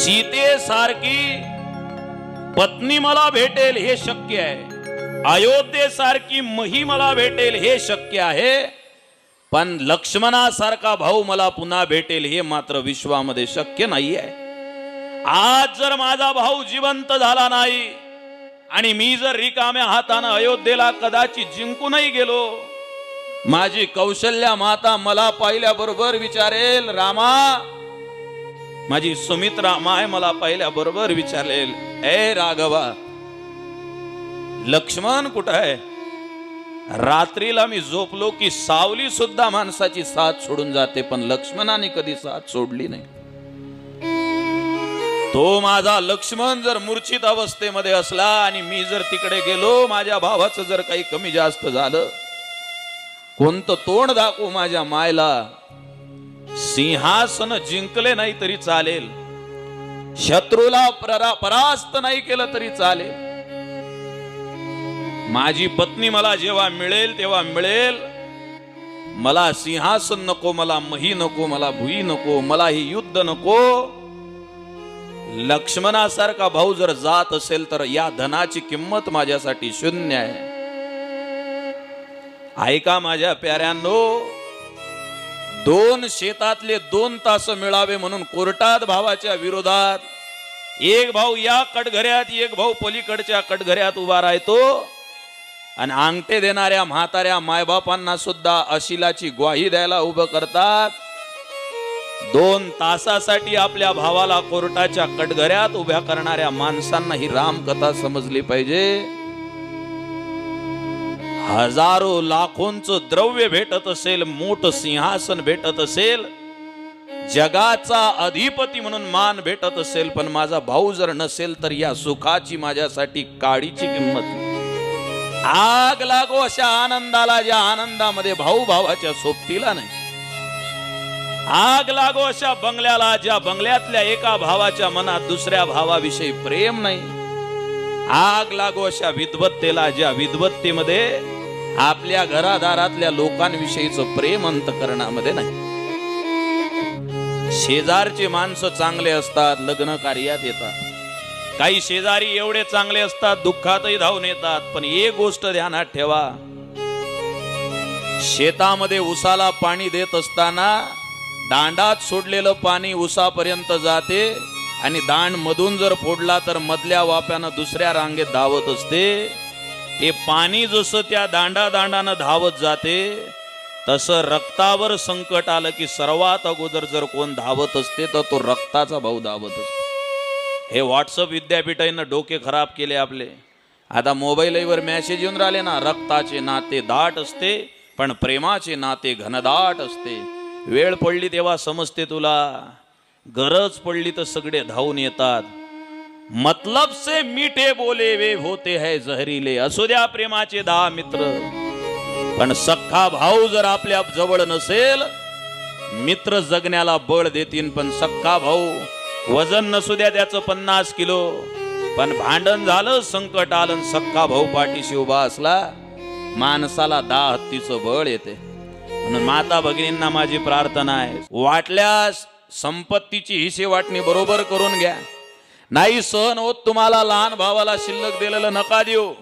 सीतेसारखी पत्नी मला भेटेल हे शक्य आहे. अयोध्येसारखी मही मला भेटेल हे शक्य आहे. पण लक्ष्मणासारखा भाऊ मला पुन्हा भेटेल हे मात्र विश्वामध्ये शक्य नाही आहे. आज जर माझा भाऊ जिवंत झाला नाही आणि मी जर रिकाम्या हातानं अयोध्येला कदाचित जिंकूनही गेलो माझी कौशल्या माता मला पाहिल्याबरोबर विचारेल रामा माझी सुमित्रा माय मला पाहिल्याबरोबर विचारेल ए राघवा लक्ष्मण कुठं आहे? रात्रीला मी झोपलो की सावली सुद्धा माणसाची साथ सोडून जाते पण लक्ष्मणाने कधी साथ सोडली नाही. तो माझा लक्ष्मण जर मूर्छित अवस्थेमध्ये असला आणि मी जर तिकडे गेलो माझ्या भावाचं जर काही कमी जास्त झालं कोणतं तोंड दाखवू माझ्या मायला? सिंहासन जिंकले नाही तरी चालेल. शत्रूला परा- परास्त नाही केलं तरी चालेल. माझी पत्नी मला जेव्हा मिळेल तेव्हा मिळेल. मला सिंहासन नको मला मही नको मला भुई नको मला ही युद्ध नको. लक्ष्मणासारखा भाऊ जर जात असेल तर या धनाची किंमत माझ्यासाठी शून्य आहे. ऐका माझ्या प्याऱ्यांनो दोन शेतातले दोन तास मिळावे म्हणून कोर्टात भावाच्या विरोधात एक भाऊ या कटघऱ्यात एक भाऊ पलीकडच्या कटघऱ्यात उभा राहतो. आणि अंगठे देणाऱ्या म्हाताऱ्या मायबापांना सुद्धा अशिलाची ग्वाही द्यायला उभं करतात. दोन तासासाठी आपल्या भावाला कोर्टाच्या कटघऱ्यात उभ्या करणाऱ्या माणसांना ही रामकथा समजली पाहिजे. हजारो लाखोंच द्रव्य भेटत असेल मोठ सिंहासन भेटत असेल जगाचा अधिपती म्हणून मान भेटत असेल पण माझा भाऊ जर नसेल तर या सुखाची माझ्यासाठी काडीची किंमत नाही. आग लागो अशा आनंदाला ज्या आनंदामध्ये भाऊ भावाच्या सोबतीला नाही आग लागो अशा बंगल्याला ज्या बंगल्यातल्या एका भावाच्या मनात दुसऱ्या भावाविषयी प्रेम नाही आग लागो अशा विद्वत्तेला ज्या विद्वत्तेमध्ये आपल्या घरादारातल्या लोकांविषयीचं प्रेम अंतकरणामध्ये नाही. शेजारचे माणसं चांगले असतात लग्न कार्यात येतात. काही शेजारी एवढे चांगले असतात दुःखातही धावून येतात पण एक गोष्ट ध्यानात ठेवा. शेतामध्ये उसाला पाणी देत असताना दांडात सोडलेलं पाणी उसापर्यंत जाते आणि दांड मधून जर फोडला तर मधल्या वाप्यानं दुसऱ्या रांगेत धावत असते. हे पाणी जसं त्या दांडा दांडानं धावत जाते तसं रक्तावर संकट आलं की सर्वात अगोदर जर कोण धावत असते तर तो रक्ताचा भाऊ धावत असतो. हे व्हॉट्सअप विद्यापीठानं डोके खराब केले आपले. आता मोबाईलवर मॅसेज येऊन राहिले ना रक्ताचे नाते दाट असते पण प्रेमाचे नाते घनदाट असते. वेळ पडली तेव्हा समजते तुला गरज पडली तर सगळे धावून येतात. मतलब से मीठे बोले वे होते है जहरीले। असू द्या प्रेमाचे दहा मित्र। पण सख्खा भाऊ जर आपल्या जवळ नसेल मित्र जगण्याला बळ देतील पण सख्खा भाऊ वजन नसू द्या त्याचं पन्नास किलो. पण भांडण झालं संकट आलं आणि सख्खा भाऊ पाठीशी उभा असला माणसाला दहा हत्तीचं बळ येते. म्हणून माता भगिनींना माझी प्रार्थना आहे. वाटल्यास संपत्तीची हिशे वाटणी बरोबर करून घ्या. नाही सहन होत तुम्हाला लहान भावाला शिल्लक दिलेलं नका देऊ.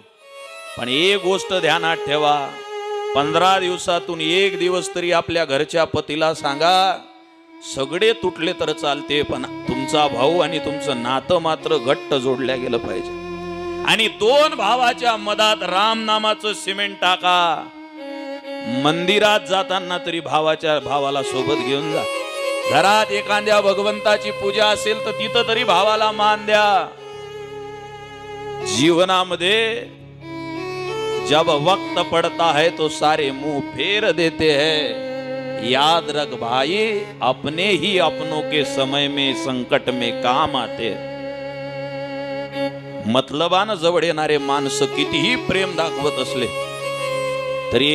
पण एक गोष्ट ध्यानात ठेवा. पंधरा दिवसातून एक दिवस तरी आपल्या घरच्या पतीला सांगा सगळे तुटले तर चालते पण तुमचा भाऊ आणि तुमचं नातं मात्र घट्ट जोडल्या गेलं पाहिजे. आणि दोन भावाच्या मधात राम नामाचं सिमेंट टाका. मंदिरात जाताना तरी भावाच्या भावाला सोबत घेऊन जा. घरात एखाद्या भगवंताची पूजा असेल तर तिथं तरी भावाला मान द्या जीवनामध्ये जब वक्त पड़ता है तो सारे मुंह फेर देते हैं याद रख भाई अपने ही अपनों के समय में संकट में काम आते हैं. मतलबानं जवळ येणारे माणसं कितीही प्रेम दाखवत असले तरी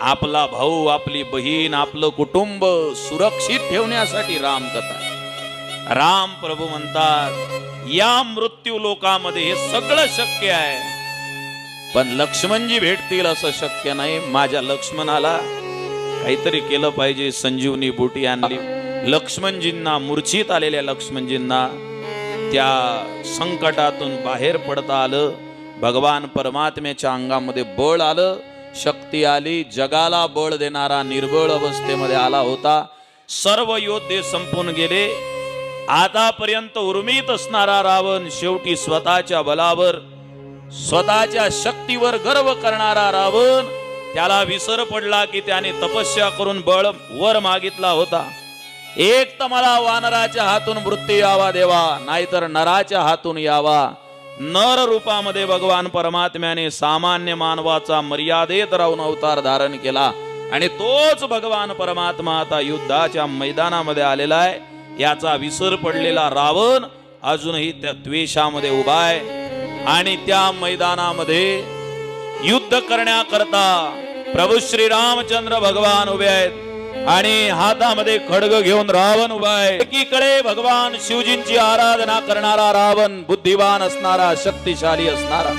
आपला भाऊ आपली बहीण आपलं कुटुंब सुरक्षित ठेवण्यासाठी राम कथा राम प्रभू म्हणतात या मृत्यू लोकामध्ये हे सगळं शक्य आहे. पण लक्ष्मणजी भेटतील असं शक्य नाही. माझ्या लक्ष्मणाला काहीतरी केलं पाहिजे. संजीवनी बोटी आणली. लक्ष्मणजींना मूर्छित आलेल्या लक्ष्मणजींना त्या संकटातून बाहेर पडता आलं. भगवान परमात्म्याच्या अंगामध्ये बळ आलं. शक्ती आली जगाला बळ देणारा निर्बळ अवस्थेमध्ये आला होता. सर्व योद्धे संपून गेले. आतापर्यंत उर्मित असणारा रावण शेवटी स्वतःच्या बलावर स्वतःच्या शक्तीवर गर्व करणारा रावण त्याला विसर पडला की त्याने तपस्या करून बळ वर मागितला होता. एक तर मला वानराच्या हातून मृत्यू यावा देवा नाहीतर नराच्या हातून यावा. नर रूपामध्ये भगवान परमात्म्याने सामान्य मानवाचा मर्यादेत राहून अवतार धारण केला. आणि तोच भगवान परमात्मा आता युद्धाच्या मैदानामध्ये आलेला आहे. याचा विसर पडलेला रावण अजूनही त्या द्वेषामध्ये उभा आहे. आणि त्या मैदानामध्ये युद्ध करण्याकरता प्रभू श्री रामचंद्र भगवान उभे आहेत. आणि हातामध्ये खडग घेऊन रावण उभा आहे. एकीकडे भगवान शिवजींची आराधना करणारा रावण बुद्धिवान असणारा शक्तिशाली असणारा.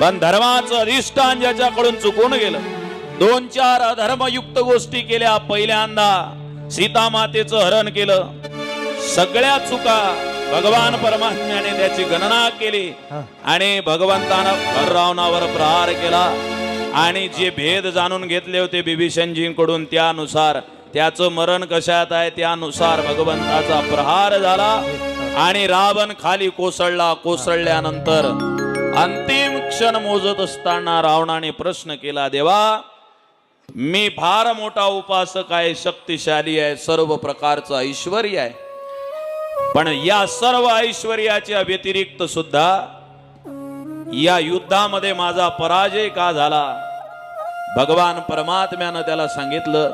पण धर्माचं अधिष्ठान ज्याच्याकडून चुकून गेलं दोन चार अधर्मयुक्त गोष्टी केल्या पहिल्यांदा सीता मातेचं हरण केलं. सगळ्या चुका भगवान परमात्म्याने त्याची गणना केली आणि भगवंतानं रावणावर प्रहार केला. आणि जे भेद जाणून घेतले होते बिभीषणजींकडून त्यानुसार त्याचं मरण कशात आहे त्यानुसार भगवंताचा प्रहार झाला आणि रावण खाली कोसळला. कोसळल्यानंतर अंतिम क्षण मोजत असताना रावणाने प्रश्न केला देवा मी फार मोठा उपासक आहे शक्तिशाली आहे सर्व प्रकारचं ऐश्वर आहे. पण या सर्व ऐश्वर्याच्या व्यतिरिक्त सुद्धा या युद्धामध्ये माझा पराजय का झाला? भगवान परमात्म्यानं त्याला सांगितलं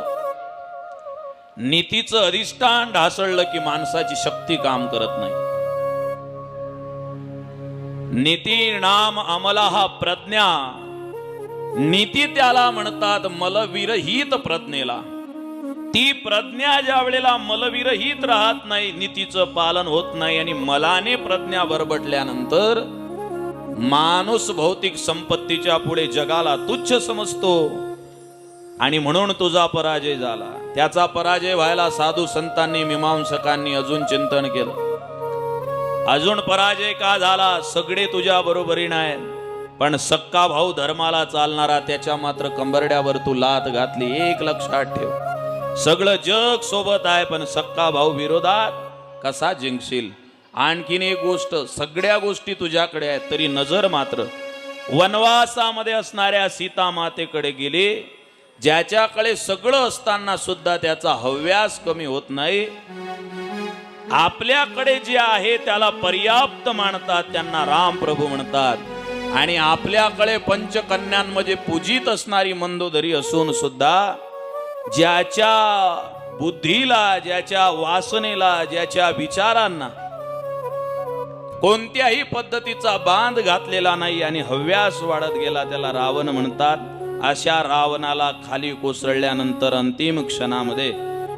नीतीचं अधिष्ठान ढासळलं की माणसाची शक्ती काम करत नाही. नीती नाम अमला हा प्रज्ञा. नीती त्याला म्हणतात मलविरहित प्रज्ञेला. ती प्रज्ञा ज्या वेळेला मलविरहित राहत नाही नीतीचं पालन होत नाही आणि मलाने प्रज्ञा बरबटल्यानंतर माणूस भौतिक संपत्तीच्या पुढे जगाला तुच्छ समजतो आणि म्हणून तुझा पराजय झाला. त्याचा पराजय व्हायला साधू संतांनी मीमांसकांनी अजून चिंतन केलं. अजून पराजय का झाला? सगळे तुझ्या बरोबरी नाही पण सक्का भाऊ धर्माला चालणारा त्याच्या मात्र कंबरड्यावर तू लात घातली. एक लक्षात ठेव. सगळं जग सोबत आहे पण सक्का भाऊ विरोधात कसा जिंकशील? आणखीन एक गोष्ट सगळ्या गोष्टी तुझ्याकडे आहेत तरी नजर मात्र वनवासामध्ये असणाऱ्या सीता मातेकडे गेली. ज्याच्याकडे सगळं असताना सुद्धा त्याचा हव्यास कमी होत नाही. आपल्याकडे जे आहे त्याला पर्याप्त मानतात त्यांना राम प्रभू म्हणतात. आणि आपल्याकडे पंचकन्यांमध्ये पूजित असणारी मंदोदरी असून सुद्धा ज्याच्या बुद्धीला ज्याच्या वासनेला ज्याच्या विचारांना कोणत्याही पद्धतीचा बांध घातलेला नाही आणि हव्यास वाढत गेला त्याला रावण म्हणतात. अशा रावणाला खाली कोसळल्यानंतर अंतिम क्षणामध्ये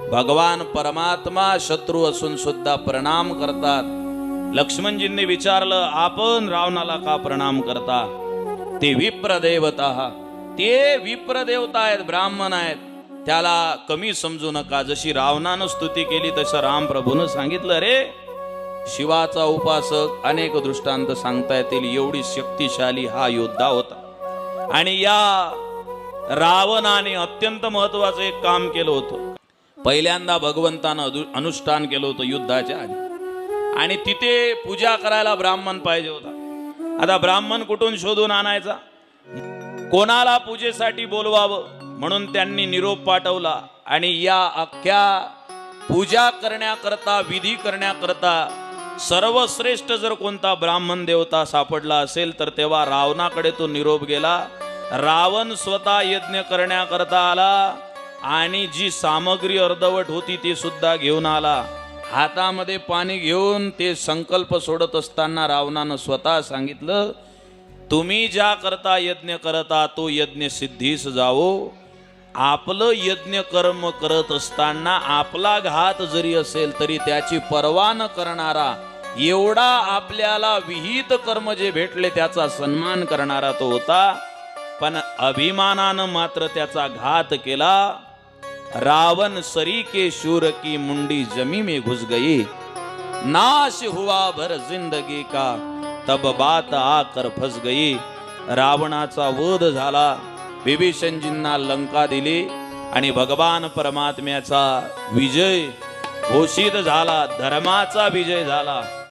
भगवान परमात्मा शत्रू असून सुद्धा प्रणाम करतात. लक्ष्मणजींनी विचारलं आपण रावणाला का प्रणाम करता? ते विप्रदेवता ते विप्रदेवता आहेत ब्राह्मण आहेत. त्याला कमी समजू नका. जशी रावणानं स्तुती केली तसं रामप्रभूनं सांगितलं रे शिवाचा उपासक अनेक दृष्टांत सांगता येतील एवढी शक्तिशाली हा योद्धा होता. आणि या रावणाने अत्यंत महत्वाचं एक काम केलं होतं. पहिल्यांदा भगवंतानं अनुष्ठान केलं होतं युद्धाच्या आधी. आणि तिथे पूजा करायला ब्राह्मण पाहिजे होता. आता ब्राह्मण कुठून शोधून आणायचा? कोणाला पूजेसाठी बोलवावं? म्हणून त्यांनी निरोप पाठवला. आणि या अख्ख्या पूजा करण्याकरता विधी करण्याकरता सर्वश्रेष्ठ जर कोणता ब्राह्मण देवता सापडला असेल तर तेव्हा रावणाकडे तो निरोप गेला. रावण स्वतः यज्ञ करण्याकरता आला आणि जी सामग्री अर्धवट होती ती सुद्धा घेऊन आला. हातामध्ये पाणी घेऊन ते संकल्प सोडत असताना रावणानं स्वतः सांगितलं तुम्ही ज्या करता यज्ञ करता तो यज्ञ सिद्धीस जावो. आपलं यज्ञ कर्म करत असताना आपला घात जरी असेल तरी त्याची पर्वा न करणारा एवढा आपल्याला विहित कर्म जे भेटले त्याचा सन्मान करणारा तो होता. पण अभिमानानं मात्र त्याचा घात केला. रावण सरी के शूर की मुंडी जमी में घुस गई. नाश हुआ भर जिंदगी का तब बात आकर फस गई. रावणाचा वध झाला. विभीषणजींना लंका दिली आणि भगवान परमात्म्याचा विजय घोषित झाला धर्माचा विजय झाला.